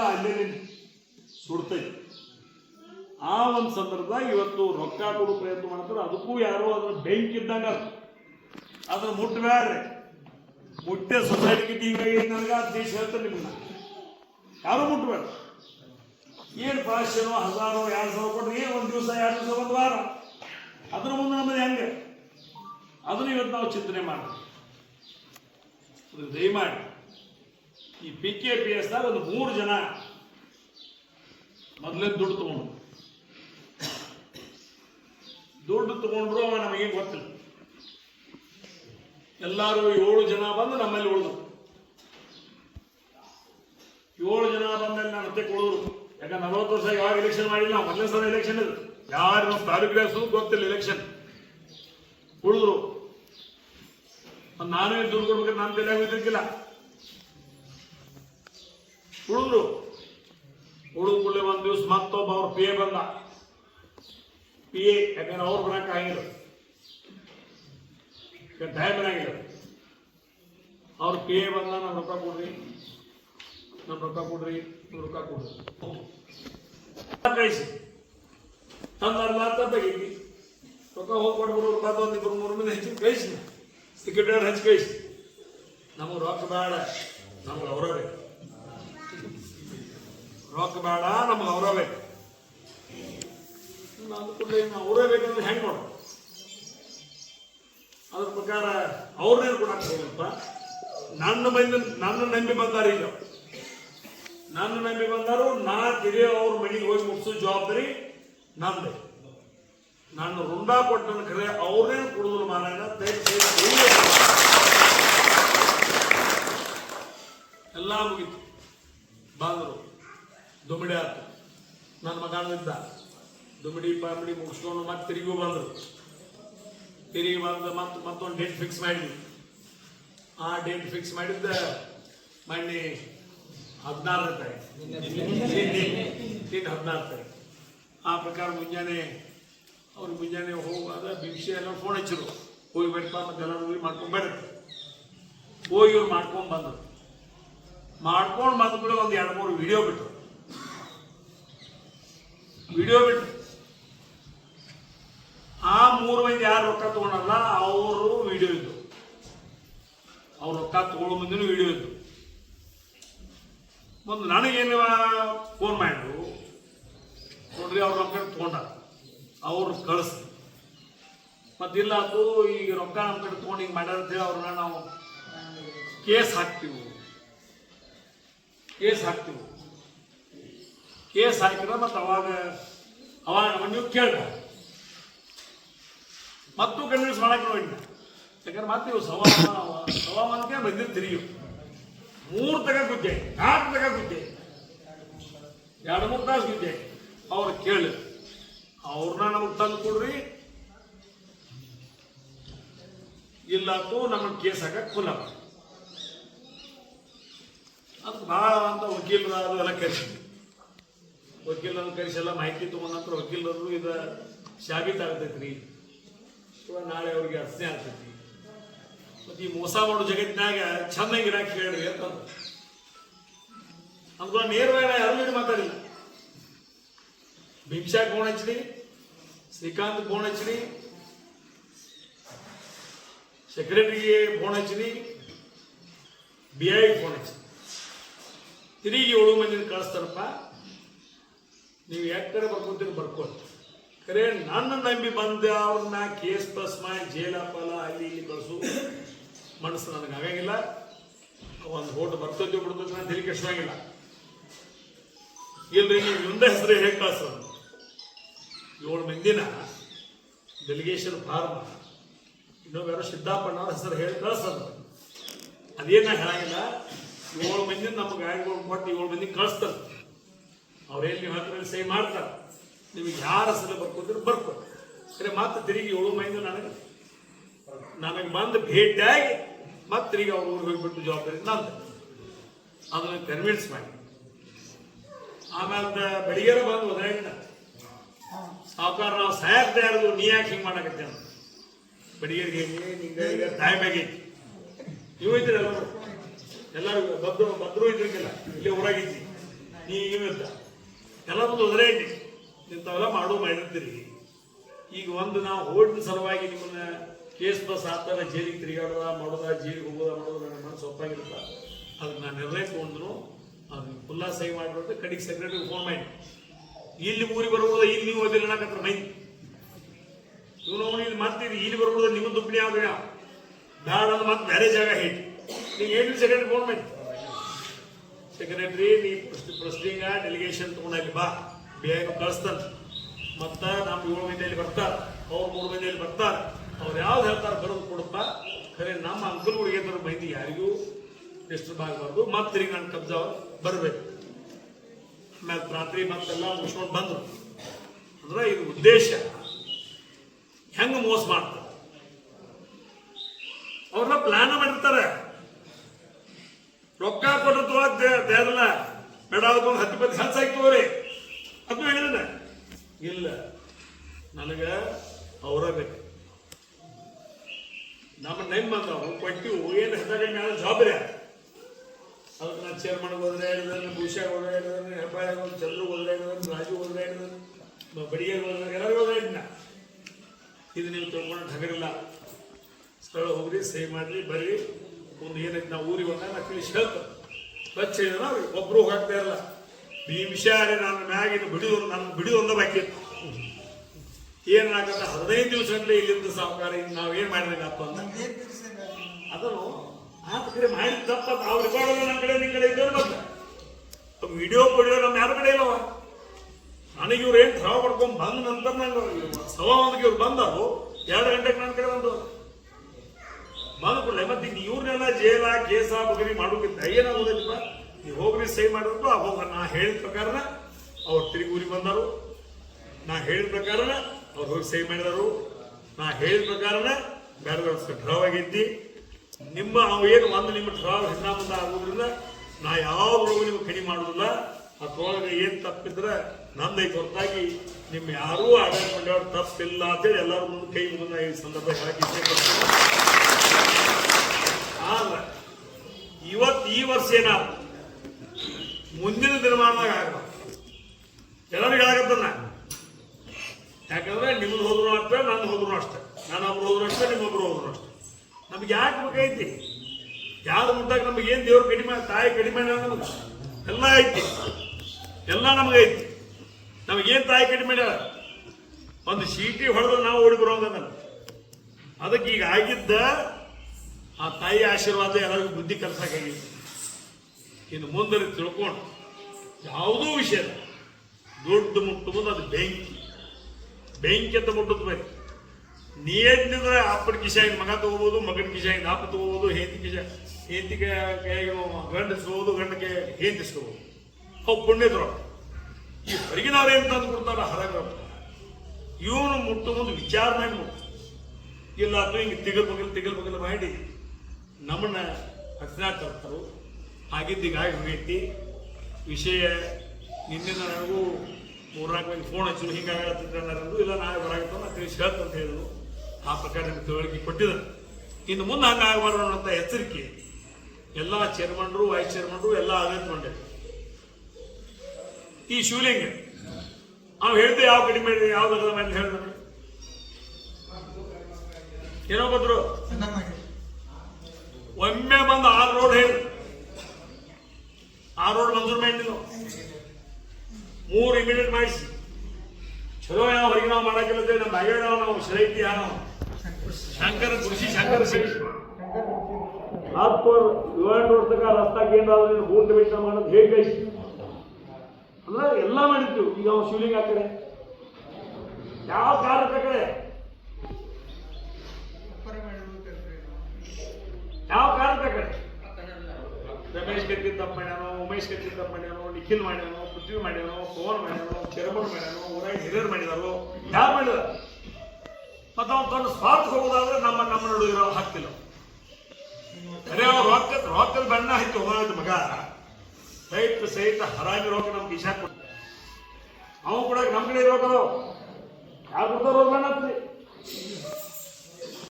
ಅಲ್ಲೇ ಸುಡ್ತೈತಿ. ಆ ಒಂದು ಸಂದರ್ಭದಾಗ ಇವತ್ತು ರೊಕ್ಕ ಕೊಡೋ ಪ್ರಯತ್ನ ಮಾಡ್ತಾರೆ. ಅದಕ್ಕೂ ಯಾರೋ ಅದ್ರ ಬೆಂಕಿ ಇದ್ದಂಗ ಅದು. ಅದ್ರ ಮುಟ್ಟಬೇಡ್ರಿ ಮುಟ್ಟೆ ಸೊಸೈಟಿಗೆ ಹಿಂಗಾಗಿ ನನಗೆ ದೇಶ ಹೇಳ್ತಾರೆ ನಿಮ್ಮನ್ನ ಯಾರು ಮುಟ್ಟಬೇಡ ಏನು ಪಾಶನೋ ಹಜಾರೋ ಎರಡು ಸಾವಿರ ಕೊಟ್ಟರೆ ಏನು ಒಂದು ದಿವಸ, ಎರಡು ದಿವಸ, ಒಂದು ವಾರ? ಅದ್ರ ಮುಂದೆ ನಮ್ಮದು ಹೆಂಗೆ? ಅದನ್ನು ಇವತ್ತು ನಾವು ಚಿಂತನೆ ಮಾಡ್ತೀವಿ ದಯಮಾಡಿ. ಈ ಪಿ ಕೆ ಪಿ ಎಸ್ದಾಗ ಒಂದು ಮೂರು ಜನ ಮೊದಲೇ ದುಡ್ಡು ತಗೊಂಡು ದುಡ್ಡು ತಗೊಂಡ್ರು ಅವ ನಮಗೆ ಗೊತ್ತಿಲ್ಲ. ಎಲ್ಲರೂ ಏಳು ಜನ ಬಂದು ನಮ್ಮಲ್ಲಿ ಉಳಿದ್ರು. ಏಳು ಜನ ಬಂದಲ್ಲಿ ನಾನು ಮತ್ತೆ ಕೊಡೋರು. ಯಾಕಂದ್ರೆ ನಲವತ್ತು ವರ್ಷ ಯಾವಾಗ ಎಲೆಕ್ಷನ್ ಮಾಡಿಲ್ಲ ನಾವು ಸಲ ಎಲೆಕ್ಷನ್ ಇದು ಯಾರು ನಮ್ಮ ತಾಲೂಕು ಗೊತ್ತಿಲ್ಲ ಎಲೆಕ್ಷನ್ ಉಳಿದ್ರು. ನಾನು ನಾನೇ ದುಡ್ಡು ಕೊಡ್ಬೇಕು ನಾನು ತಲೆ ಇದ್ದಿರ್ಕಿಲ್ಲ ಉಳಿದ್ರು ಉಳಿದ ಕೂಡಲೇ ಒಂದು ದಿವಸ ಮತ್ತೊಬ್ಬ ಅವ್ರ ಪಿ ಎ ಬಂದ. ಪಿ ಎ ಯಾಕಂದ್ರೆ ಅವ್ರು ಬರಕ್ ಆಗಿಲ್ಲ. ಬರಂಗಿಲ್ಲ ಅವ್ರ ಪಿ ಎ ಬಂದ ನಾನು ರೊಕ್ಕ ಕೊಡ್ರಿ. ನಾನು ರೊಕ್ಕ ಕೊಡ್ರಿ ನೀವು ರೊಕ್ಕ ಕೊಡ್ರಿ. ಕಳಿಸಿ. ತಂದಲ್ಲ ಅಂತ ರೊಕ್ಕ ಹೋಗಿ ಕೊಡ್ಬಿಡು ರೊಕ್ಕ ಒಂದು ಇಬ್ಬರು ಮೂರು ಮಂದಿ ಹೆಚ್ಚು ಕಳಿಸಿ. ಸೆಕ್ಯೂರಿಟಿ ಹಚ್ಚಿ ಕಳಿಸಿ. ನಮಗೆ ರೊಕ್ಕ ಬೇಡ. ನಮ್ಗೆ ಅವರೇ ರೊಕ್ಕ ಬೇಡ, ನಮ್ಗೆ ಅವರ ಬೇಕು. ಅವರೇ ಬೇಕಂದ್ರೆ ಹೆಂಗೆ ನೋಡು ಅದ್ರ ಪ್ರಕಾರ ಅವ್ರನ್ನೇನು ಕೊಡಕ್ಕೆ ನನ್ನ ಮಂದಿ, ನನ್ನ ನಂಬಿ ಬಂದಾರ ಈಗ. ನನ್ನ ನಂಬಿ ಬಂದಾರು ನಾ ತಿರಿಯ ಅವ್ರ ಮನೆಗೆ ಹೋಗಿ ಮುಗಿಸೋ ಜವಾಬ್ದಾರಿ ನಂದೆ. ನಾನು ರುಂಡ ಕೊಟ್ಟನ ಕರೆ ಅವ್ರನ್ನೇನು ಕುಡಿದ್ರು ಮಾರಾಯಣ ಎಲ್ಲ ಮುಗೀತು. ಬಂದರು. ದುಮಿಡಿ ಆಯ್ತು ನನ್ನ ಮಗನಿದ್ದ ದುಮಿಡಿ ಪಾಮಿಡಿ ಮುಗಿಸ್ಕೊಂಡು ಮತ್ತೆ ತಿರುಗಿ ಬಂದರು. ತಿರುಗಿ ಬಂದು ಮತ್ತೆ ಮತ್ತೊಂದು ಡೇಟ್ ಫಿಕ್ಸ್ ಮಾಡಿದ್ವಿ. ಆ ಡೇಟ್ ಫಿಕ್ಸ್ ಮಾಡಿದ್ದ ಮೊನ್ನೆ ಹದಿನಾರನೇ ತಾರೀಕು. ಹದಿನಾರು ತಾರೀಕು. ಆ ಪ್ರಕಾರ ಮುಂಜಾನೆ ಅವ್ರು ಮುಂಜಾನೆ ಹೋಗುವಾಗ ಭಿಕ್ಷೆ ಎಲ್ಲ ಫೋನ್ ಹಚ್ಚಿರು ಹೋಗಿ ಬೇಡಪ್ಪ ಮತ್ತೆಲ್ಲ ಹೋಗಿ ಮಾಡ್ಕೊಂಡ್ ಹೋಗಿ ಇವ್ರು ಮಾಡ್ಕೊಂಡ್ ಬಂದರು. ಮಾಡ್ಕೊಂಡು ಬಂದ ಕೂಡ ಒಂದು ಎರಡು ಮೂರು ವಿಡಿಯೋ ಬಿಟ್ಟರು ವಿಡಿಯೋ ಬಿಟ್ಟು. ಆ ಮೂರು ಮಂದಿ ಯಾರು ರೊಕ್ಕ ತಗೊಂಡಲ್ಲ ಅವರು ವಿಡಿಯೋ ಇದ್ದು. ಅವ್ರು ರೊಕ್ಕ ತಗೊಳ್ಳೋ ಮುಂದಿನ ವಿಡಿಯೋ ಇದ್ದು. ಒಂದು ನನಗೇನು ಫೋನ್ ಮಾಡಿದ್ರು, ನೋಡ್ರಿ ಅವ್ರ ರೊಕ್ಕ ತಗೊಂಡ ಅವ್ರು ಕಳಿಸ್. ಮತ್ತಿಲ್ಲ ಅದು ಈಗ ರೊಕ್ಕ ನಮ್ಮ ಕಡೆ ತಗೊಂಡು ಹಿಂಗೆ ಮಾಡ್ಯಾರ ಅಂತೇಳಿ ಅವ್ರನ್ನ ನಾವು ಕೇಸ್ ಹಾಕ್ತೀವಿ. ಕೇಸ್ ಹಾಕ್ತೀವಿ. ಕೇಸ್ ಹಾಕಿದ್ರೆ ಮತ್ತು ಅವಾಗ ಅವಾಗ ನೀವು ಕೇಳ ಮತ್ತು ಕನ್ವಿನ್ಸ್ ಮಾಡಕ್ಕೆ ನೋಡಿ ಯಾಕಂದ್ರೆ ಮತ್ತೆ ನೀವು ಸವಾಮಾನ ಸವಾಮಾನಕ್ಕೆ ಬಂದಿರ್ತೀರಿ ಇವು ಮೂರು ತಗ ಗುದ್ದೆ, ನಾಲ್ಕು ತಗ ಗುದ್ದೆ, ಎರಡು ಮೂರು ತಾಸು ಗುದ್ದೆ. ಅವ್ರು ಕೇಳಿ. ಅವ್ರನ್ನ ನಮಗೆ ತಂದು ಕೊಡ್ರಿ. ಇಲ್ಲ ತೋ ನಮಗೆ ಕೇಸ್ ಹಾಕಕ್ಕೆ ಕುಲ ಅದಕ್ಕೆ ಭಾಳ ಅಂತ ವಕೀಲರು ಅದು ಎಲ್ಲ ಕರೆಸಿದ್ವಿ ವಕೀಲರನ್ನು ಕರೆಸಿ ಎಲ್ಲ ಮಾಹಿತಿ ತಗೊಂಡ ವಕೀಲರು ಇದು ಸಾಬೀತಾಗ್ತೈತ್ರಿ ಇವಾಗ ನಾಳೆ ಅವ್ರಿಗೆ ಅರ್ಚನೆ ಆಗ್ತೈತಿ. ಮತ್ತು ಈ ಮೋಸ ಮಾಡೋ ಜಗತ್ತಿನಾಗ ಚೆನ್ನಾಗಿ ಇರಾಕ್ ಹೇಳ್ರಿ ಅಂತ ಅಂದ್ಕೊಂಡು ನೇರವಾಗಿ ಯಾರು ಜೊತೆ ಮಾತಾಡಿಲ್ಲ. ಭಿಕ್ಷಾ ಫೋನ್ ಹಚ್ಚಿನಿ ಶ್ರೀಕಾಂತ್ ಕೋಣ ಹಚ್ಚಿನಿ ಸೆಕ್ರೆಟರಿಗೆ ಫೋನ್ ಹಚ್ಚಿನಿ ಬಿ ಐ ಫೋನ್ ಹಚ್ಚಿನಿ ತಿರುಗಿ ಏಳು ಮಂದಿನ ಕಳಿಸ್ತಾರಪ್ಪ. ನೀವು ಯಾಕಡೆ ಬರ್ಕೊತೀರಿ ಬರ್ಕೋತ ಕರೆ, ನನ್ನ ನಂಬಿ ಬಂದೆ, ಅವ್ರನ್ನ ಕೇಸ್ ಪ್ಲಸ್ ಮಾಡಿ ಜೇಲ ಪಾಲ ಅಲ್ಲಿ ಇಲ್ಲಿ ಕಳಿಸು. ಮನಸ್ಸು ನನಗೆ ಆಗಂಗಿಲ್ಲ. ಒಂದು ಓಟ್ ಬರ್ತೈತಿ ಬಿಡ್ತೈತಿ ನಾನು ತಲೆ ಕೆಡಿಸೋಂಗಿಲ್ಲ ಇಲ್ರಿ, ನೀವು ಮುಂದೆ ಹೆಸರು ಹೇಗೆ ಕಳ್ಸ? ಏಳು ಮಂದಿನ ಡೆಲಿಗೇಷನ್ ಫಾರ್ಮ್ ಇನ್ನೊಬ್ಬ ಯಾರೋ ಸಿದ್ದಾಪಣ್ಣ ಅವ್ರ ಹೆಸರು ಹೇಳಿ ಕಳ್ಸೋದು. ಅದೇನ ಹೇಳಂಗಿಲ್ಲ. ಏಳು ಮಂದಿ ನಮ್ಮ ಗಾಯಗಳು ಕೊಟ್ಟು ಏಳು ಮಂದಿ ಕಳಿಸ್ತಾರೆ ಅವ್ರೇನು ನೀವು ಮಾತ್ರ ಸಹಿ ಮಾಡ್ತಾರೆ? ನಿಮಗೆ ಯಾರ ಸಲ ಬರ್ಕೋದ್ರೆ ಬರ್ಕು. ಸರಿ ಮತ್ತೆ ತಿರುಗಿ ಏಳು ಮಂದಿ ನನಗೆ. ನನಗೆ ಬಂದು ಭೇಟಿಯಾಗಿ ಮತ್ತೆ ತಿರುಗಿ ಅವ್ರ ಊರಿಗೆ ಹೋಗ್ಬಿಟ್ಟು ಜವಾಬ್ದಾರಿ ನಂದು. ಅದನ್ನ ಕನ್ವಿನ್ಸ್ ಮಾಡಿ. ಆಮೇಲೆ ಬೆಳಿಗ್ಗೆ ಬಂದು ಒದರಾಗಿನ ಸಾವುಕಾರ ನಾವು ಸಾಯಕ್ ತಯಾರದು ನೀ ಯಾಕೆ ಹಿಂಗೆ ಮಾಡಕತ್ತೆ ಅಂತ. ಬೆಳಿಗ್ಗೆ ನಿಂಗೆ ಈಗ ಟೈಮ್ ಆಗೈತಿ ನೀವು ಇದ್ರಿ ಎಲ್ಲರೂ ಭದ್ರು ಭದ್ರು ಇದ್ರಿಗಿಲ್ಲ ಇಲ್ಲಿ ಊರಾಗಿದ್ದಿ ನೀ ಇವಿದ್ದ ಎಲ್ಲ ಒಂದು ಒದರೇ ಐತಿ. ಇಂಥವೆಲ್ಲ ಮಾಡೋ ಮಾಡಿರ್ತೀರಿ. ಈಗ ಒಂದು ನಾವು ಓಡಿನ ಸಲುವಾಗಿ ನಿಮ್ಮನ್ನ ಕೇಸ್ ಬಸ್ ಆತರ ಜೈಲಿಗೆ ತಿರುಗಾಡೋದ, ಮಾಡೋದ, ಜೈಲಿಗೆ ಹೋಗೋದ, ಮಾಡೋದ, ನನ್ನ ಮನಸ್ಸು ಒಪ್ಪಾಗಿರುತ್ತ ಅದಕ್ಕೆ ನಾನು ನಿರ್ಣಯ ತೊಗೊಂಡ್ರು, ಅದನ್ನ ಫುಲ್ಲ ಸಹಿ ಮಾಡಿಬಿಟ್ಟು ಕಡೆಗೆ ಸೆಕ್ರೆಟರಿ ಫೋನ್ ಮಾಡಿ. ಇಲ್ಲಿ ಊರಿಗೆ ಬರ್ಬೋದ ಇಲ್ಲಿ ನೀವು ಓದಿಲ್ಲ ಅನ್ನಕತ್ರ ಮೈಂದ್ ಇವನು ಅವನು ಇಲ್ಲಿ ಮತ್ತೆ ಇಲ್ಲಿ ಬರ್ಬೋದ ನಿಮ್ಮ ದುಪ್ಪಣಿ ಯಾವ ಬೇಡ ಅಂದ್ರೆ ಮತ್ತೆ ಬೇರೆ ಜಾಗ ಹೇಳಿ. ನೀವು ಏನು ಸೆಕ್ರೆಟರಿ ಫೋನ್ ಮಾಡಿ. ಸೆಕ್ರೆಟರಿ ನೀ ಪ್ರಸ್ಟಿಂಗ ಡೆಲಿಗೇಷನ್ ತಗೊಂಡಲ್ಲಿ ಬಾ. ಬೇಗ ಕಳಿಸ್ತಾನ ಮತ್ತು ನಮ್ಮ ಏಳು ಮಂದಿಯಲ್ಲಿ ಬರ್ತಾರ. ಅವ್ರು ಮೂರು ಮಂದಿಯಲ್ಲಿ ಬರ್ತಾರ. ಅವ್ರು ಯಾವ್ದು ಹೇಳ್ತಾರ ಬರೋದು ಕೊಡಪ್ಪ. ಖರೆ ನಮ್ಮ ಅಂಕಲ್ ಹುಡುಗಿ ಮಂದಿ ಯಾರಿಗೂ ಡಿಸ್ಟರ್ಬ್ ಆಗಬಾರ್ದು. ಮತ್ತೆ ತಿರುಗಿ ನನ್ನ ಕಬ್ಜಾ ಬರಬೇಕು. ಆಮೇಲೆ ರಾತ್ರಿ ಮತ್ತೆಲ್ಲ ಮುಗಿಸ್ಕೊಂಡು ಬಂದರು. ಅಂದ್ರೆ ಇದು ಉದ್ದೇಶ. ಹೆಂಗೆ ಮೋಸ ಮಾಡ್ತಾರೆ? ಅವ್ರನ್ನ ಪ್ಲಾನ್ ಮಾಡಿರ್ತಾರೆ. ರೊಕ್ಕ ಕೊಟ್ಟರು ತೊಗೊಳಕ್ ದೇರಲ್ಲ ಬೇಡ ಅದಕ್ಕೊಂದು ಹತ್ತು ಪತ್ತು ಆಯ್ತು ತಗೋರಿ. ಅದು ಹೇಳಿದ ಇಲ್ಲ. ನನಗೆ ಅವರ ಬೇಕು. ನಮ್ಮ ನೈಮ್ ಬಂದವರು ಕೊಟ್ಟಿವು ಏನು ಹೆಸರು ಮೇಲೆ ಜವಾಬ್ದಾರಿ ಅದಕ್ಕೆ ನಾನು ಚೇರ್ಮನ್ ಹೋದ್ರೆ ಹೇಳಿದ್ರೆ ಭೂಷಾ ಹೋದ್ರೆ ಹೇಳಿದ್ರೆ ಹೆಬ್ಬಾಯ್ ಹೋದ್ರೆ, ಚಂದ್ರು ಹೋದ್ರೆ ಹೇಳಿದ್ರೆ, ರಾಜು ಹೋದ್ರೆ ಹೇಳಿದ್ರೆ ಬಡಿಗೆ ಹೋದ್ರೆ ಎಲ್ಲರಿಗೂ ಹೋದ್ರೆ ಹೇಳಿದ್ನ ಇದು ನೀವು ತಗೊಂಡು ಹಗರಿಲ್ಲ ಸ್ಥಳ ಹೋಗ್ರಿ ಸಹಿ ಮಾಡ್ರಿ, ಬರ್ರಿ. ಒಂದು ಏನೈತೆ ನಾವು ಊರಿಗೆ ಬಂದಾಗ ನಾ ತಿಳಿಸಿ ಹೇಳ್ತಾರೆ ಬಚ್ಚ ಹೇಳಿದ್ರೆ ಒಬ್ರು ಹೋಗ್ತಾ ಇರಲ್ಲ ಭೀಮಶಾರಿ ನನ್ನ ಮ್ಯಾಗಿನ ಬಿಡಿದು ನನ್ನ ಬಿಡಿದು ಒಂದ ಬಾಕಿ ಇತ್ತು. ಏನ್ ಆಗತ್ತ ಹದಿನೈದು ದಿವಸ ಅಂದ್ರೆ ಇಲ್ಲಿಂದ ಸಾವುಕಾರ ಇನ್ನು ನಾವು ಏನ್ ಮಾಡಿದ್ರಾಗತ್ತ ಅಂತ. ಅದನ್ನು ಆತ ಕಡೆ ಮಾಡಿದ ತಪ್ಪ ಅವ್ರ ರೆಕಾರ್ಡ್ ನನ್ನ ಕಡೆ ನಿಮ್ಮ ಕಡೆ ಇದ್ದವ್ರು ಮತ್ತೆ ವಿಡಿಯೋ ಪಡಿಯೋ ನಮ್ಮ ಯಾರ ಕಡೆ ಇಲ್ಲವ ನನಗೆ ಇವ್ರು ಏನು ಶ್ರಮ ಪಡ್ಕೊಂಡ್ ಬಂದ ನಂತರ ನಂಗೆ ಒಂದಿಗೆ ಇವ್ರು ಬಂದರು. ಎರಡು ಗಂಟೆಗೆ ನನ್ನ ಕಡೆ ಬಂದು ಕೂಡಲೇ ಮತ್ತೆ ಇವ್ರನ್ನೆಲ್ಲ ಜೇಲ, ಕೇಸ ಬಗರಿ ಮಾಡೋಕ್ಕಿಂತ ಏನಾಗೋದಿಲ್ಲ ನೀವು ಹೋಗ್ರಿ ಸೈ ಮಾಡಿದ್ರು ಹೋಗ ನಾ ಹೇಳಿದ ಪ್ರಕಾರನ ಅವ್ರು ತಿರುಗಿ ಊರಿಗೆ ಬಂದರು. ನಾ ಹೇಳಿದ ಪ್ರಕಾರನ ಅವ್ರು ಹೋಗಿ ಸೈ ಮಾಡಿದರು. ನಾ ಹೇಳಿದ ಪ್ರಕಾರ ಬೇರೆ ಡ್ರಾವ್ ಆಗೈತಿ ನಿಮ್ಮ ಅವು ಏನು ಒಂದು ನಿಮ್ಮ ಡ್ರಾವ್ ಹಿಂದ ಮುಂದೆ ಆಗೋದ್ರಿಂದ ನಾ ಯಾವ್ದ್ರೊಳಗೂ ನಿಮ್ಗೆ ಕಡಿಮೆ ಮಾಡೋದಿಲ್ಲ ಅದ್ರೊಳಗೆ ಏನು ತಪ್ಪಿದ್ರೆ ನಂದೈ ಹೊರತಾಗಿ ನಿಮ್ಮ ಯಾರೂ ಆಡಳಿತ ಮಂಡಳಿ ತಪ್ಪಿಲ್ಲ ಅಂತೇಳಿ ಎಲ್ಲರೂ ಮುಂದೆ ಕೈ ಮುಂದೆ ಈ ಸಂದರ್ಭ ಹೇಳಕ್ಕೆ ಇಷ್ಟಪಡ್ತೀನಿ ಆದ್ರೆ ಏನಾದ್ರು ಮುಂದಿನ ದಿನಮಾನದಾಗ ಆಗಬಾರ್ದು ಎಲ್ಲರಿಗೂ ಆಗತ್ತನ್ನ ಯಾಕಂದ್ರೆ ನಿಮ್ದು ಹೋದ್ರು ಅಷ್ಟೇ, ನಂದು ಹೋದ್ರು ಅಷ್ಟೇ. ನಾನು ಒಬ್ರು ಹೋದ್ರು ಅಷ್ಟೇ, ನಿಮ್ಮೊಬ್ರು ಹೋದ್ರು ಅಷ್ಟೇ. ನಮ್ಗೆ ಯಾಕೆ ಬೇಕೈತಿ ಯಾರು ಮುಟ್ಟಾಗ ನಮ್ಗೆ ಏನು ದೇವ್ರು ಕಡಿಮೆ, ತಾಯಿ ಕಡಿಮೆ ಎಲ್ಲ ಐತಿ. ಎಲ್ಲ ನಮಗೈತಿ ನಮಗೇನು ತಾಯಿ ಕಡಿಮೆ? ಒಂದು ಸೀಟಿ ಹೊಡೆದ್ರೆ ನಾವು ಓಡಿ ಬರೋಂಗದ ಅದಕ್ಕೆ ಈಗ ಆಗಿದ್ದ ಆ ತಾಯಿ ಆಶೀರ್ವಾದ ಎಲ್ಲರಿಗೂ ಬುದ್ಧಿ ಕಲ್ಸಕ್ಕಾಗೈತಿ ಇನ್ನು ಮುಂದೆ ತಿಳ್ಕೊಂಡು ಯಾವುದೂ ವಿಷಯ ದೊಡ್ಡ ಮುಟ್ಟುವುದು ಅದು ಬೆಂಕಿ. ಬೆಂಕಿ ಅಂತ ಮುಟ್ಟುದು ಬರೀ. ನೀರಿನಿಂದ ಅಪ್ಪನ ಕಿಶಾಗಿ ಮಗ ತಗೋಬಹುದು ಮಗನ ಕಿಶಾಗಿ ಅಪ್ಪ ತಗೋಬಹುದು ಹೆಂಡತಿ ಕಿಶ, ಹೆಂಡತಿ ಕೈಗೆ ಗಂಡ ಗಂಡಕ್ಕೆ ಹೆಂಡತಿಸ್ಕೋಬಹುದು ಅವು ಪುಣ್ಯದ್ರು ಈ ಹೊರಗಿನವ್ರು ಏನು ತಂದು ಕೊಡ್ತಾರ ಹರಗ ಇವನು ಮುಟ್ಟು ಮುಂದೆ ವಿಚಾರ ಮಾಡಿ ಮುಟ್ಟು ಇಲ್ಲ, ಅದು ಹಿಂಗೆ ತಿಗಲ್ ಬಗಲ್ ತಿಗಲ್ ಬಗಲ್ ಮಾಡಿ ನಮ್ಮನ್ನ ತರ್ತಾರು ಆಗಿದ್ದು ಆಗಿ ಹೋಗೈತಿ. ವಿಷಯ ನಿನ್ನೆ ನನಗೂ ಮೂರ್ನಾಲ್ಕು ಮಂದಿ ಫೋನ್ ಹಚ್ಚಿ ಹಿಂಗಾಗತ್ತಿದ್ರೆ ಅನ್ನೋದು ಇಲ್ಲ ನಾಳೆ ಬರಾಗಿತ್ತು ನಾನು ತಿಳಿಸಿ ಹೇಳ್ತಂತ ಹೇಳಿದ್ರು. ಆ ಪ್ರಕಾರ ನಿಮ್ಗೆ ತಿಳುವಳಿಕೆ ಕೊಟ್ಟಿದ್ದಾರೆ ಇನ್ನು ಮುಂದೆ ಹಂಗಾಗಬಾರ್ದು ಅನ್ನೋಂಥ ಎಚ್ಚರಿಕೆ ಎಲ್ಲ ಚೇರ್ಮನ್ರು ವೈಸ್ ಚೇರ್ಮನ್ರು ಎಲ್ಲ ಮಂಡಳಿ ಈ ಶಿವಲಿಂಗ, ಅವ್ನು ಹೇಳ್ದೆ ಯಾವ ಕಡಿಮೆ ಯಾವ್ದು ಮೇಲೆ ಹೇಳ್ದ. ಏನೋ ಬಂದ್ರು. ಒಮ್ಮೆ ಬಂದು ಆ ರೋಡ್ ಹೇಳಿ ರೋಡ್ ಮಂಜೂರು ಮಾಡಿ ಮೂರು ಇಮಿಡಿಯೇಟ್ ಮಾಡಿಸಿ. ಚಲೋ ಯಾವ ಹೊರಗೆ ನಾವು ಮಾಡಕ್ಕಿಲ್ಲದೆ ನಮ್ಮ ಬಾಗೇಡ ನಾವು ಶರೈತಿ ಯಾರು? ಶಂಕರ ಕೃಷಿ ಶಂಕರ ಶ್ರೀ ಹತ್ತು ಏಳೆಂಟು ರಸ್ತ ಕೇಂದ್ರ ಏನಾದ್ರು ಭೂಮಿ ಮಾಡೋದು ಹೇಗೆ ಅಲ್ಲ, ಎಲ್ಲ ಮಾಡಿತ್ತು ಈಗ ಅವ್ನು ಶಿವಲಿಂಗ್ ಆ ಕಡೆ. ಯಾವ ಕಾರಣಕ್ಕ ಕಡೆ? ಯಾವ ಕಾರ ಕಡೆ? ರಮೇಶ್ ತಪ್ಪು ಮಾಡ್ಯಾನೋ, ಉಮೇಶ್ ತಪ್ಪು ಮಾಡ್ಯಾನೋ, ನಿಖಿಲ್ ಮಾಡ್ಯಾನೋ, ಪೃಥ್ವಿ ಮಾಡ್ಯಾನೋ, ಪವನ್ ಮಾಡ್ಯಾನೋ ಚರಮಣ್ ಮಾಡ್ಯಾನೋ, ಊರಾಗ ಹಿರಿಯರು ಮಾಡಿದಾರೋ, ಯಾರು ಮಾಡಿದ ಮತ್ತು ಅವ್ನು ತನ್ನ ಸ್ವಾರ್ಥ ಹೋಗೋದಾದ್ರೆ ನಮ್ಮ ನಮ್ಮ ನಡುವೆ ಇರೋ ಹಾಕ್ತಿಲ್ಲ ಅರೆ, ಅವ್ರು ರೊಕ್ಕ ರೊಕ್ಕದ ಬಣ್ಣ ಹಚ್ಚಿ ಹೋಗೋದು ಮಗ. ಸಹಿತ ಸಹಿತ ಹರಾಗಿ ರೋಗ ನಮ್ಗೆ ಇಶಾ ಕೊಡ್ತಾರೆ. ಅವನು ಕೂಡ ನಮ್ಮ ಕಡೆ ರೊಕ್ಕ ಯಾರು ಕೊಡ್ತಾರೋ ಬಣ್ಣ